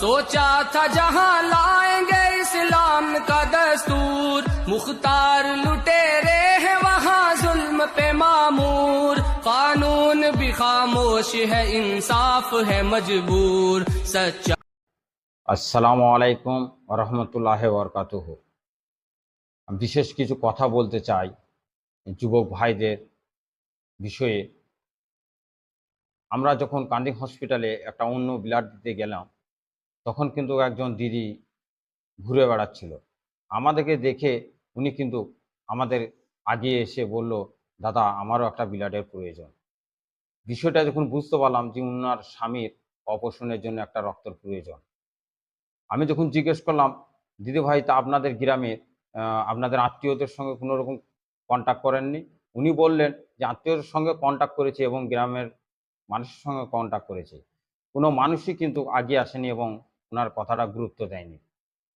सोचा था जहां लाएंगे इस्लाम का दस्तूर मुख्तार लुटेरे हैं वहां जुल्म पे मामूर कानून भी खामोश है इंसाफ है मजबूर सच्चा আসসালামু আলাইকুম রহমতুল্লাহ বরকাতুহ বিশেষ কিছু কথা বলতে চাই যুবক ভাইদের বিষয়ে আমরা যখন কান্দি হসপিটালে একটা অন্য ব্লাড দিতে গেলাম তখন কিন্তু একজন দিদি ঘুরে বেড়াচ্ছিল। আমাদেরকে দেখে উনি কিন্তু আমাদের আগে এসে বলল, দাদা, আমারও একটা ব্লাডের প্রয়োজন। বিষয়টা যখন বুঝতে পারলাম যে উনার স্বামীর অপারেশনের জন্য একটা রক্তের প্রয়োজন। আমি যখন জিজ্ঞেস করলাম, দিদি ভাই, তা আপনাদের গ্রামে আপনাদের আত্মীয়দের সঙ্গে কোনো রকম কন্ট্যাক্ট করেননি? উনি বললেন যে, আত্মীয়দের সঙ্গে কন্ট্যাক্ট করেছে এবং গ্রামের মানুষের সঙ্গে কন্ট্যাক্ট করেছে। কোনো মানুষই কিন্তু আগে আসেনি এবং ওনার কথাটা গুরুত্ব দেয়নি।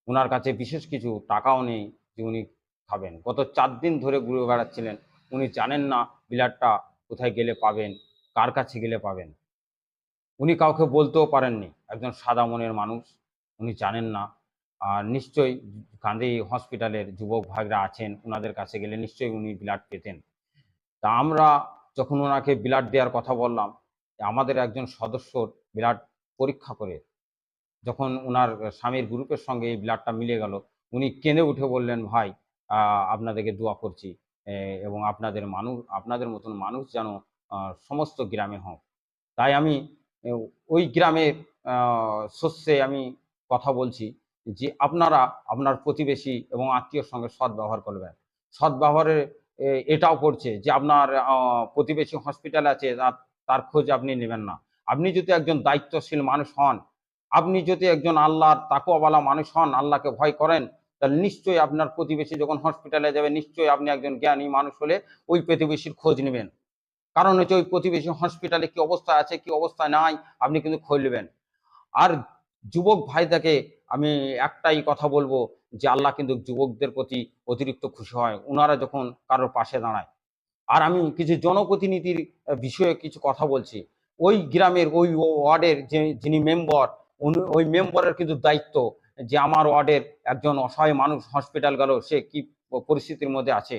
ওনার কাছে বিশেষ কিছু টাকাও নেই যে উনি খাবেন। গত চার দিন ধরে ঘুরে বেড়াচ্ছিলেন। উনি জানেন না বিলাটটা কোথায় গেলে পাবেন, কার কাছে গেলে পাবেন। উনি কাউকে বলতেও পারেননি, একজন সাদা মনের মানুষ। উনি জানেন না। আর নিশ্চয়ই কান্দি হসপিটালের যুবক ভাইরা আছেন ওনাদের কাছে গেলে নিশ্চয়ই উনি ব্লাড পেতেন। তা আমরা যখন ওনাকে ব্লাড দেওয়ার কথা বললাম, আমাদের একজন সদস্যর ব্লাড পরীক্ষা করে যখন ওনার স্বামীর গ্রুপের সঙ্গে এই ব্লাডটা মিলে গেল উনি কেঁদে উঠে বললেন ভাই আপনাদেরকে দোয়া করছি এবং আপনাদের মানুষ আপনাদের মতন মানুষ যেন সমস্ত গ্রামে হোক তাই আমি ওই গ্রামের শস্যে আমি কথা বলছি যে আপনারা আপনার প্রতিবেশী এবং আত্মীয়র সঙ্গে সৎ ব্যবহার করবেন। সৎ ব্যবহারে এ, এটাও করছে যে আপনার প্রতিবেশী হসপিটাল আছে তার খোঁজ আপনি নেবেন না। আপনি যদি একজন দায়িত্বশীল মানুষ হন আপনি যদি একজন আল্লাহর তাকুয়াওয়ালা মানুষ হন, আল্লাহকে ভয় করেন, তাহলে নিশ্চয়ই আপনার প্রতিবেশী যখন হসপিটালে যাবে, নিশ্চয়ই আপনি একজন জ্ঞানী মানুষ হলে ওই প্রতিবেশীর খোঁজ নেবেন। কারণ হচ্ছে ওই প্রতিবেশী হসপিটালে কি অবস্থা আছে, কি অবস্থা নাই, আপনি কিন্তু খোঁজ নেবেন। আর যুবক ভাইটাকে আমি একটাই কথা বলব যে আল্লাহ কিন্তু যুবকদের প্রতি অতিরিক্ত খুশি হয়। ওনারা যখন কারোর পাশে দাঁড়ায়। আর আমি কিছু জনপ্রতিনিধির বিষয়ে কিছু কথা বলছি। ওই গ্রামের, ওই ওয়ার্ডের যে, যিনি মেম্বার ওই মেম্বারের কিন্তু দায়িত্ব যে আমার ওয়ার্ডের একজন অসহায় মানুষ হসপিটাল গেল, সে কি পরিস্থিতির মধ্যে আছে?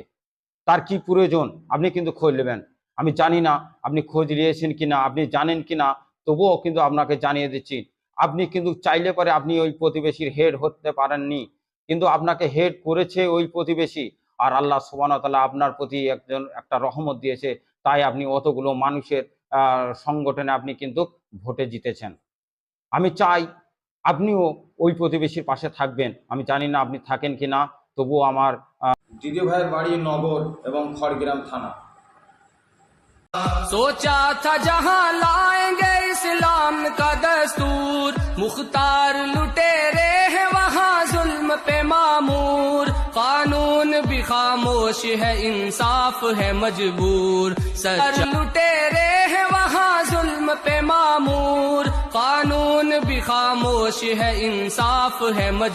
তার কি প্রয়োজন? আপনি কিন্তু খোঁজ নেবেন। আমি জানি না আপনি খোঁজ নিয়েছেন কি না আপনি জানেন কি না তবুও কিন্তু আপনাকে জানিয়ে দিচ্ছি। আপনি কিন্তু চাইলে পরে আপনি ওই প্রতিবেশীর হেড হতে পারেননি, কিন্তু আপনাকে হেড করেছে ওই প্রতিবেশী। আর আল্লাহ সুবান তাআলা আপনার প্রতি একজন, একটা রহমত দিয়েছে। তাই আপনি অতগুলো মানুষের সংগঠনে আপনি কিন্তু ভোটে জিতেছেন। আমি চাই আপনিও ওই প্রতিবেশীর পাশে থাকবেন আমি জানি না আপনি থাকেন কি না তবুও আমার দিদি ভাইয়ের বাড়ি নগর এবং খড়গ্রাম থানা सोचा था जहां लाएंगे इस्लाम का दस्तूर मुख्तार लुटेरे हैं वहां जुल्म पे मामूर कानून भी खामोश है इंसाफ है मजबूर सच लुटेरे हैं खामोश है इंसाफ है मजबूर